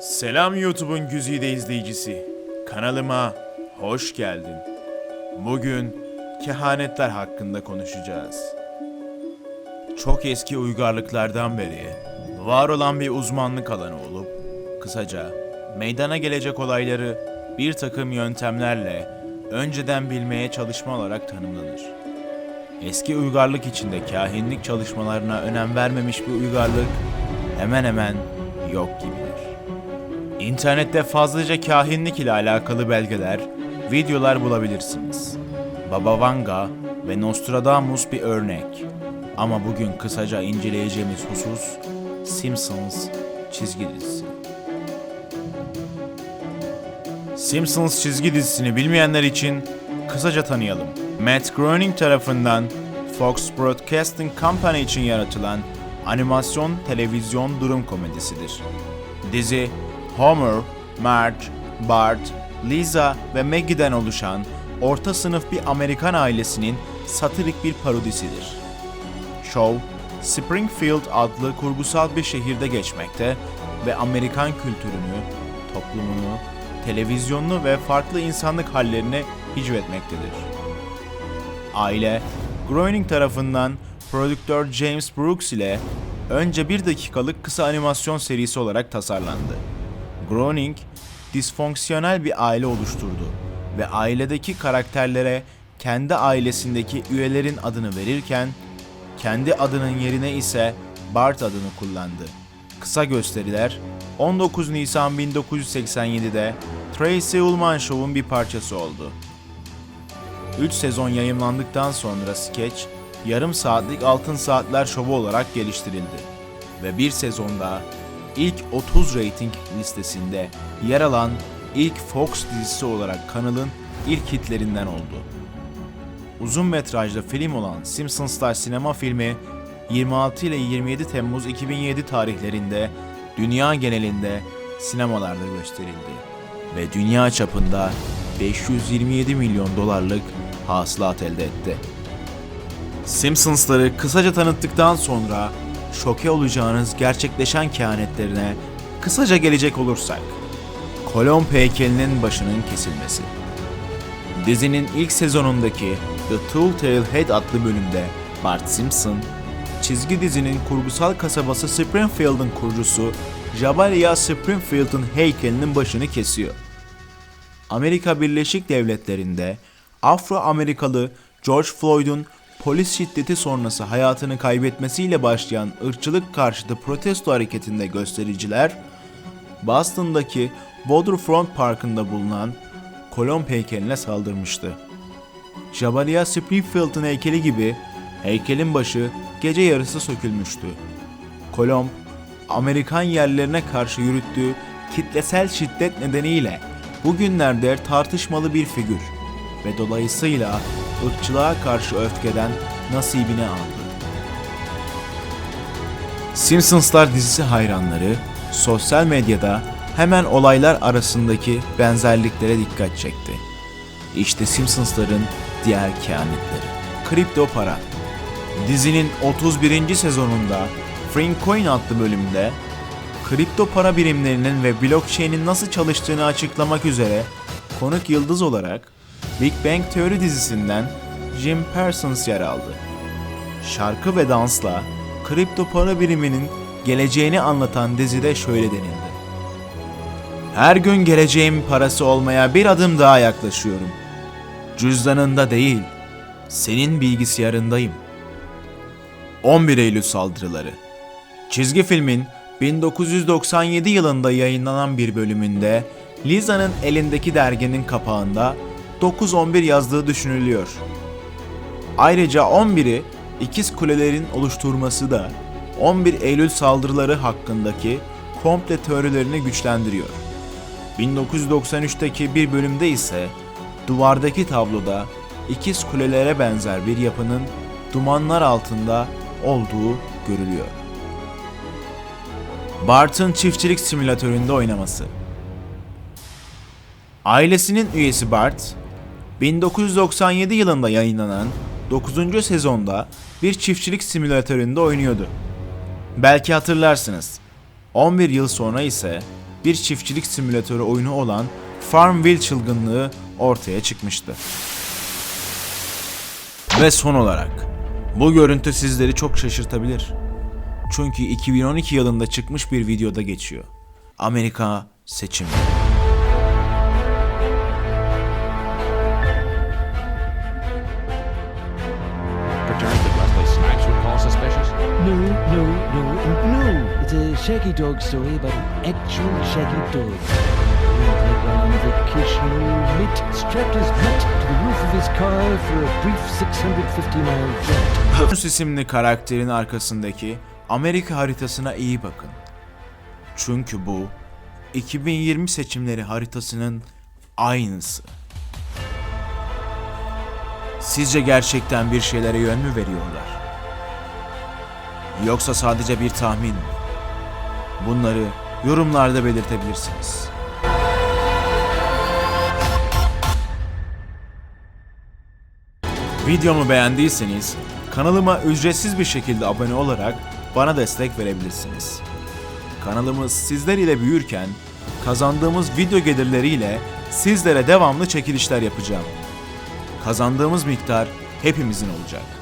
Selam YouTube'un güzide izleyicisi. Kanalıma hoş geldin. Bugün kehanetler hakkında konuşacağız. Çok eski uygarlıklardan beri var olan bir uzmanlık alanı olup, kısaca meydana gelecek olayları bir takım yöntemlerle önceden bilmeye çalışma olarak tanımlanır. Eski uygarlık içinde kahinlik çalışmalarına önem vermemiş bir uygarlık hemen hemen yok gibidir. İnternette fazlaca kahinlik ile alakalı belgeler, videolar bulabilirsiniz. Baba Vanga ve Nostradamus bir örnek. Ama bugün kısaca inceleyeceğimiz husus Simpsons çizgi dizisi. Simpsons çizgi dizisini bilmeyenler için kısaca tanıyalım. Matt Groening tarafından Fox Broadcasting Company için yaratılan animasyon televizyon durum komedisidir. Dizi Homer, Marge, Bart, Lisa ve Maggie'den oluşan orta sınıf bir Amerikan ailesinin satirik bir parodisidir. Show, Springfield adlı kurgusal bir şehirde geçmekte ve Amerikan kültürünü, toplumunu, televizyonunu ve farklı insanlık hallerini hicvetmektedir. Aile, Groening tarafından prodüktör James Brooks ile önce bir dakikalık kısa animasyon serisi olarak tasarlandı. Groening, disfonksiyonel bir aile oluşturdu ve ailedeki karakterlere kendi ailesindeki üyelerin adını verirken, kendi adının yerine ise Bart adını kullandı. Kısa gösteriler 19 Nisan 1987'de Tracy Ullman Show'un bir parçası oldu. 3 sezon yayımlandıktan sonra skeç, yarım saatlik Altın Saatler şovu olarak geliştirildi. Ve bir sezonda ilk 30 rating listesinde yer alan ilk Fox dizisi olarak kanalın ilk hitlerinden oldu. Uzun metrajlı film olan Simpsonslar sinema filmi 26 ile 27 Temmuz 2007 tarihlerinde dünya genelinde sinemalarda gösterildi ve dünya çapında 527 milyon dolarlık hasılat elde etti. Simpsons'ları kısaca tanıttıktan sonra şoke olacağınız gerçekleşen kehanetlerine kısaca gelecek olursak. Kolomb heykelinin başının kesilmesi. Dizinin ilk sezonundaki The Telltale Head adlı bölümde Bart Simpson, çizgi dizinin kurgusal kasabası Springfield'ın kurucusu Jabalia Springfield'ın heykelinin başını kesiyor. Amerika Birleşik Devletleri'nde Afro-Amerikalı George Floyd'un polis şiddeti sonrası hayatını kaybetmesiyle başlayan ırkçılık karşıtı protesto hareketinde göstericiler, Boston'daki Waterfront Parkı'nda bulunan Kolomb heykeline saldırmıştı. Jabalia Springfield'ın heykeli gibi heykelin başı gece yarısı sökülmüştü. Kolomb, Amerikan yerlerine karşı yürüttüğü kitlesel şiddet nedeniyle bugünlerde tartışmalı bir figür ve dolayısıyla ırkçılığa karşı öfkeden nasibini aldı. Simpsonslar dizisi hayranları sosyal medyada hemen olaylar arasındaki benzerliklere dikkat çekti. İşte Simpsonsların diğer kehanetleri. Kripto para. Dizinin 31. sezonunda Francoin adlı bölümde kripto para birimlerinin ve blockchain'in nasıl çalıştığını açıklamak üzere konuk yıldız olarak Big Bang Theory dizisinden Jim Parsons yer aldı. Şarkı ve dansla kripto para biriminin geleceğini anlatan dizide şöyle denildi. Her gün geleceğim parası olmaya bir adım daha yaklaşıyorum. Cüzdanında değil, senin bilgisayarındayım. 11 Eylül saldırıları Çizgi filmin 1997 yılında yayınlanan bir bölümünde Lisa'nın elindeki derginin kapağında 9-11 yazdığı düşünülüyor. Ayrıca 11'i ikiz kulelerin oluşturması da 11 Eylül saldırıları hakkındaki komple teorilerini güçlendiriyor. 1993'teki bir bölümde ise duvardaki tabloda ikiz kulelere benzer bir yapının dumanlar altında olduğu görülüyor. Bart'ın çiftçilik simülatöründe oynaması. Ailesinin üyesi Bart, 1997 yılında yayınlanan 9. sezonda bir çiftçilik simülatöründe oynuyordu. Belki hatırlarsınız. 11 yıl sonra ise bir çiftçilik simülatörü oyunu olan Farmville çılgınlığı ortaya çıkmıştı. Ve son olarak, bu görüntü sizleri çok şaşırtabilir. Çünkü 2012 yılında çıkmış bir videoda geçiyor. Amerika seçimi. No, no, no, no. It's a shaggy dog story about an actual shaggy dog. On vacational mate, strapped his butt to the roof of his car for a brief 650 mile. Holmes isimli karakterin arkasındaki Amerika haritasına iyi bakın. Çünkü bu 2020 seçimleri haritasının aynısı. Sizce gerçekten bir şeylere yön mü veriyorlar? Yoksa sadece bir tahmin mi? Bunları yorumlarda belirtebilirsiniz. Videomu beğendiyseniz kanalıma ücretsiz bir şekilde abone olarak bana destek verebilirsiniz. Kanalımız sizler ile büyürken kazandığımız video gelirleriyle sizlere devamlı çekilişler yapacağım. Kazandığımız miktar hepimizin olacak.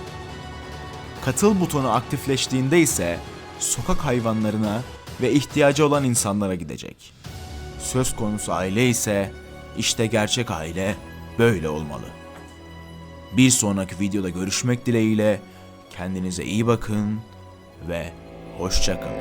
Katıl butonu aktifleştiğinde ise sokak hayvanlarına ve ihtiyacı olan insanlara gidecek. Söz konusu aile ise işte gerçek aile böyle olmalı. Bir sonraki videoda görüşmek dileğiyle kendinize iyi bakın ve hoşça kalın.